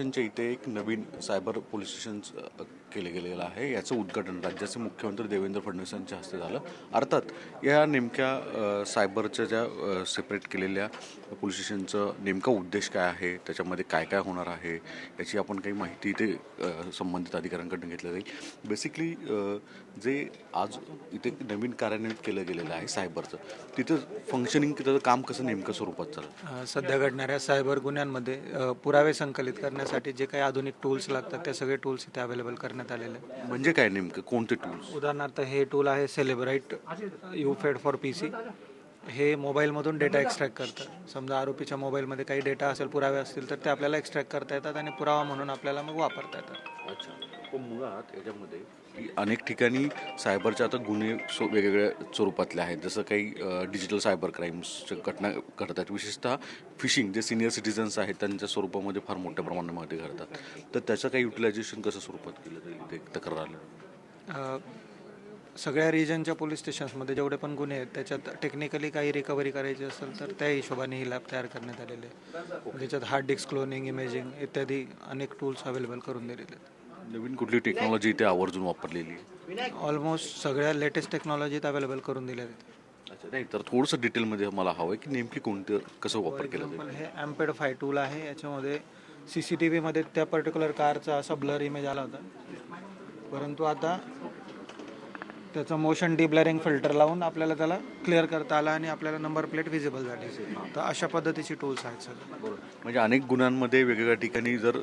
स्टेशनच्या इथे एक नवीन सायबर पोलीस स्टेशन केलं केले गेलेलं आहे. याचं उद्घाटन राज्याचे मुख्यमंत्री देवेंद्र फडणवीस यांच्या हस्ते झालं. अर्थात या नेमक्या सायबरच्या ज्या सेपरेट केलेल्या पोलीस स्टेशनचं नेमका उद्देश काय आहे? त्याच्यामध्ये काय काय होणार आहे? याची आपण काही माहिती इथे संबंधित अधिकाऱ्यांकडून घेतली जाईल. बेसिकली जे आज इथे नवीन कार्यान्वित केलं गेलेलं आहे सायबरचं तिथं फंक्शनिंग त्याचं काम कसं नेमकं स्वरूपात चाललं? सध्या घडणाऱ्या सायबर गुन्ह्यांमध्ये पुरावे संकलित करण्यासाठी जे काही आधुनिक टूल्स लागतात ते सगळे टूल्स इथे अवेलेबल करण्यात आलेले आहेत. म्हणजे काय नेमकं? कोणते टूल्स उदाहरणार्थ हे टूल आहे Cellebrite UFED for P C हे मोबाईलमधून डेटा एक्स्ट्रॅक्ट करतं समजा आरोपीच्या मोबाईलमध्ये काही डेटा असेल पुरावे असतील तर ते आपल्याला एक्स्ट्रॅक्ट करता येतात आणि पुरावा म्हणून आपल्याला मग वापरता येतात. अच्छा. मुळात याच्यामध्ये अनेक ठिकाणी सायबरच्या आता गुन्हे सो वेगवेगळ्या स्वरूपातले आहेत. जसं काही डिजिटल सायबर क्राईम्सच्या घटना घडतात. विशेषतः फिशिंग जे सिनियर सिटिझन्स आहेत त्यांच्या स्वरूपामध्ये फार मोठ्या प्रमाणामध्ये घडतात. तर त्याचं काही युटिलायझेशन कसं स्वरूपात केलं जाईल? ते तक्रार आलं. सगळ्या रिजनच्या पोलीस स्टेशन्समध्ये जेवढे पण गुन्हे आहेत त्याच्यात टेक्निकली काही रिकव्हरी करायची असेल तर त्या हिशोबाने ही लॅब तयार करण्यात आलेली आहे. ज्याच्यात हार्ड डिस्क क्लोनिंग इमेजिंग इत्यादी अनेक टूल्स अवेलेबल करून दिलेले आहेत. नवीन कुठली टेक्नॉलॉजी इथे आवर्जून वापरलेली आहे? ऑलमोस्ट सगळ्या लेटेस्ट टेक्नॉलॉजीत अवेलेबल करून दिल्या आहेत. अच्छा नाही तर थोडंसं डिटेलमध्ये मला हवं आहे की नेमकी कोणतं कसं वापर केला जाईल? एक्झाम्पल हे ॲम्पेड फाय टूल आहे याच्यामध्ये सी सी टी व्हीमध्ये त्या पर्टिक्युलर कारचा असा ब्लर इमेज आला होता. परंतु आता त्याचं मोशन डिब्लरिंग फिल्टर लावून आपल्याला त्याला क्लिअर करता आला आणि आपल्याला नंबर प्लेट विजिबल झाली. तर अशा पद्धतीची टूल्स आहेत सगळे. म्हणजे अनेक गुन्ह्यांमध्ये वेगवेगळ्या ठिकाणी जर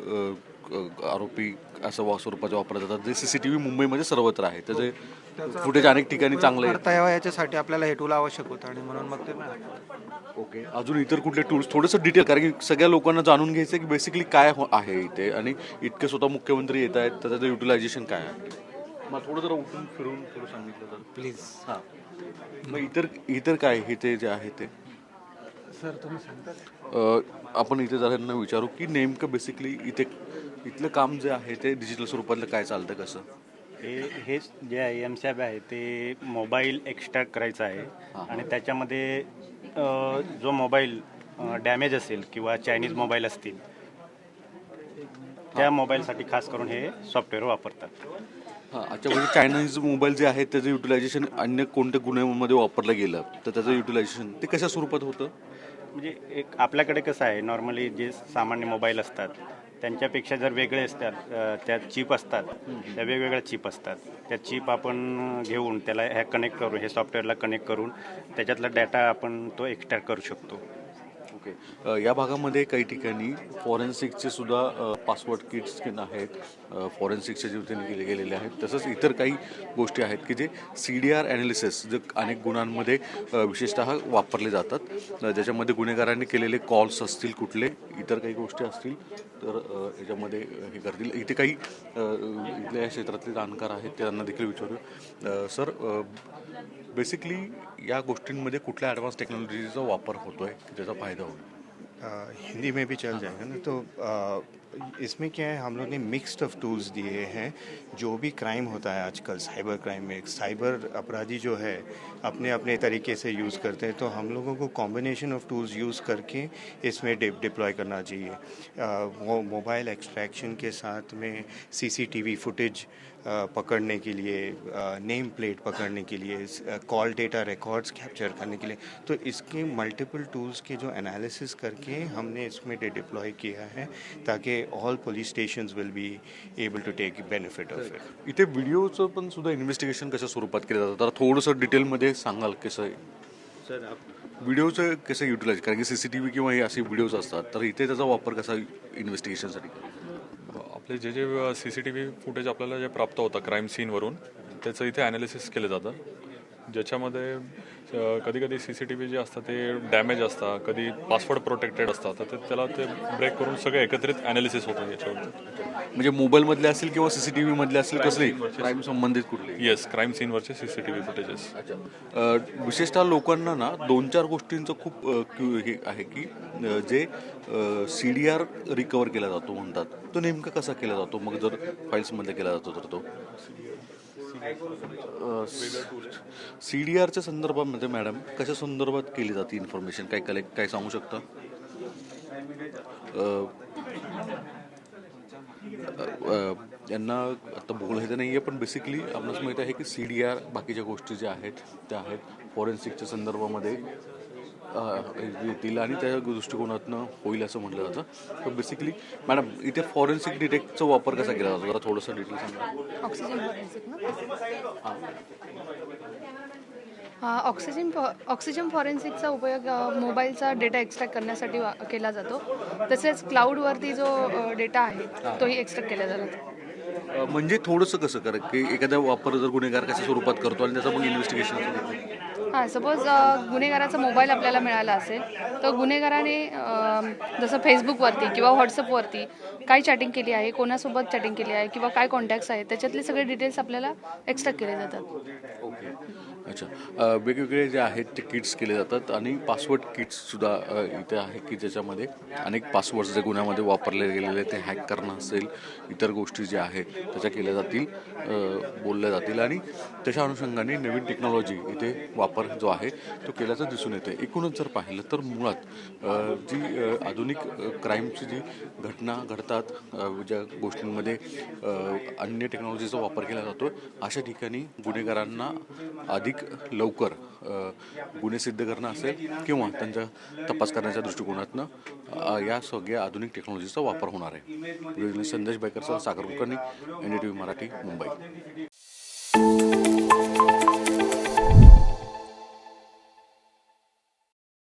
आरोपी असं वा स्वरूपाचे वापरले जातात जे सीसीटीव्ही मुंबईमध्ये सर्वत्र आहे. त्याचे फुटेज अनेक ठिकाणी चांगलं करता यावं याच्यासाठी आपल्याला हे टूल आवश्यक होतं आणि म्हणून मग ते. ओके. अजून इतर कुठले टूल्स थोडंसं डिटेल कारण की सगळ्या लोकांना जाणून घ्यायचं की बेसिकली काय हो- आहे इथे. आणि इतके स्वतः मुख्यमंत्री येत आहेत तर त्याचं युटिलायझेशन काय आहे? मग थोडं जरा उठून फिरून थोडं सांगितलं तर. प्लीज. हां. मग इतर इतर काय हे ते जे आहे ते? सर तुम्ही सांगता आपण इथे जरांना विचारू की नेमकं बेसिकली इथे इथलं काम जे आहे ते डिजिटल स्वरूपातलं काय चालतं कसं? हे हे जे आहे एम सॅब आहे ते मोबाईल एक्स्ट्रॅक्ट करायचं आहे. आणि त्याच्यामध्ये जो मोबाईल डॅमेज असेल किंवा चायनीज मोबाईल असतील त्या मोबाईलसाठी खास करून हे सॉफ्टवेअर वापरतात. अच्छा म्हणजे चायनीज मोबाईल जे आहे त्याचं युटिलायझेशन अन्य कोणत्या गुन्ह्यामध्ये वापरलं गेलं तर त्याचं युटिलायझेशन ते कशा स्वरूपात होतं? म्हणजे एक आपल्याकडे कसं आहे नॉर्मली जे सामान्य मोबाईल असतात त्यांच्यापेक्षा जर वेगळे असतात त्यात चिप असतात त्या वेगवेगळ्या चिप असतात. त्या चिप आपण घेऊन त्याला ह्या कनेक्ट करून हे सॉफ्टवेअरला कनेक्ट करून त्याच्यातला डेटा आपण तो एक्स्ट्रॅक्ट करू शकतो. ओके. या भागामध्ये काही ठिकाणी फॉरेन्सिकचे सुद्धा पासवर्ड किट्स आहेत. फॉरेन्सिकच्या जे त्यांनी केले गेलेले आहेत. तसंच इतर काही गोष्टी आहेत की जे सी डी आर ॲनालिसिस जे अनेक गुणांमध्ये विशेषतः वापरले जातात. ज्याच्यामध्ये गुन्हेगारांनी केलेले कॉल्स असतील कुठले इतर काही गोष्टी असतील तर याच्यामध्ये हे करतील. इथे काही इथल्या या क्षेत्रातले जाणकार आहेत त्यांना देखील विचारू सर बेसिकली या गोष्टींमध्ये कुठल्या ॲडव्हान्स टेक्नॉलॉजीचा वापर होतो आहे त्याचा फायदा होतो हिंदी में भी चल जाएगा ना? तो इसमें क्या है, हम लोग ने मिक्स्ड ऑफ़ टूल्स दिए हैं। जो भी क्राइम होता है आजकल साइबर क्राइम में साइबर अपराधी जो है अपने अपने तरीके से यूज़ करते हैं तो हम लोगों को कॉम्बिनेशन ऑफ़ टूल्स यूज़ करके इसमें डिप्लॉय करना चाहिए। वो मोबाइल एक्सट्रैक्शन के साथ में सीसीटीवी फुटेज पकड़ने के लिए नेम प्लेट पकड़ने के लिए कॉल डेटा रिकॉर्ड्स कैप्चर करने के लिए तो इसके मल्टीपल टूल्स के जो एनालिसिस करके हमने इसमें डिप्लॉय किया है, ताकि all police stations will be able to take benefit of it इथे व्हिडिओचं पण सुद्धा इन्व्हेस्टिगेशन कशा स्वरूपात केलं जातं? तर थोडंसं डिटेलमध्ये सांगाल कसं? आहे सर आप व्हिडिओचं कसं युटिलाइज कारण की सी सी टी व्ही किंवा हे असे व्हिडिओज असतात तर इथे त्याचा वापर कसा इन्व्हेस्टिगेशनसाठी आपले जे जे C C T V footage आपल्याला जे प्राप्त होतं क्राईम सीनवरून त्याचं इथे ॲनालिसिस केलं जातं. ज्याच्यामध्ये कधी कधी C C T V J असतात ते डॅमेज असतात कधी पासवर्ड प्रोटेक्टेड असतात तर ते त्याला ते ब्रेक करून सगळं एकत्रित ॲनालिसिस होतं याच्यावरती. म्हणजे मोबाईलमधले असतील किंवा सी सी टी व्हीमधले असतील कसले? क्राईम संबंधित कुठले? Yes crime सीनवरचे C C T V footages अ, विशेषतः लोकांना ना दोन चार गोष्टींचं खूप अ, क्यू- हे आहे की अ, जे सी डी आर रिकवर केला जातो म्हणतात तो नेमका कसा केला जातो? मग जर फाईल्समध्ये केला जातो तर तो? सी डी आरच्या संदर्भामध्ये मॅडम कशा संदर्भात केली जाते इन्फॉर्मेशन काय कलेक्ट काय सांगू शकता? यांना आता बोलायचं नाही आहे पण बेसिकली आपणास माहीत आहे की सी डी आर बाकीच्या गोष्टी ज्या आहेत त्या आहेत फॉरेन्सिकच्या संदर्भामध्ये येतील आणि त्या दृष्टिकोनातनं होईल असं म्हटलं जातं. तर बेसिकली मॅडम इथे फॉरेन्सिक डिटेक्टचा वापर कसा केला जातो? जरा थोडंसं डिटेल सांगा. ऑक्सिजन हा, ऑक्सिजन फॉ ऑक्सिजन फॉरेन्सिकचा उपयोग मोबाईलचा डेटा एक्स्ट्रॅक्ट करण्यासाठी वा- केला जातो. तसेच क्लाउडवरती जो डेटा आहे तोही एक्स्ट्रॅक्ट केला जातो. म्हणजे थोडंसं कसं करा की एखादा वापर जर गुन्हेगार कशा स्वरूपात करतो आणि त्याचं मग इन्व्हेस्टिगेशन हां सपोज गुन्हेगाराचा मोबाईल आपल्याला मिळाला असेल तर गुन्हेगाराने जसं फेसबुकवरती किंवा व्हॉट्सअपवरती काय चॅटिंग केली आहे कोणासोबत चॅटिंग केली आहे किंवा काय कॉन्टॅक्ट्स आहेत त्याच्यातले सगळे डिटेल्स आपल्याला एक्स्ट्रॅक्ट केले जातात. ओके. अच्छा. वेगवेगळे जे आहेत ते किट्स केले जातात आणि पासवर्ड किट्ससुद्धा इथे आहे की ज्याच्यामध्ये अनेक पासवर्ड्स जे गुन्ह्यामध्ये वापरले गेलेले ते हॅक करणं असेल इतर गोष्टी ज्या आहेत त्याच्या केल्या जातील बोलल्या जातील आणि त्याच्या अनुषंगाने नवीन टेक्नॉलॉजी इथे वापर जो आहे तो केल्याचा दिसून येते एकूणच जर पाहिलं तर मुळात जी आधुनिक क्राईमची जी घटना घडतात ज्या गोष्टींमध्ये अन्य टेक्नॉलॉजीचा वापर केला जातो अशा ठिकाणी गुन्हेगारांना अधिक लवकर गुन्हे सिद्ध करणं असेल किंवा त्यांचा तपास करण्याच्या दृष्टिकोनातनं या सगळ्या आधुनिक टेक्नॉलॉजीचा वापर होणार आहे. Sandesh बायकरचा Sagar Kulkarni N D T V Marathi Mumbai.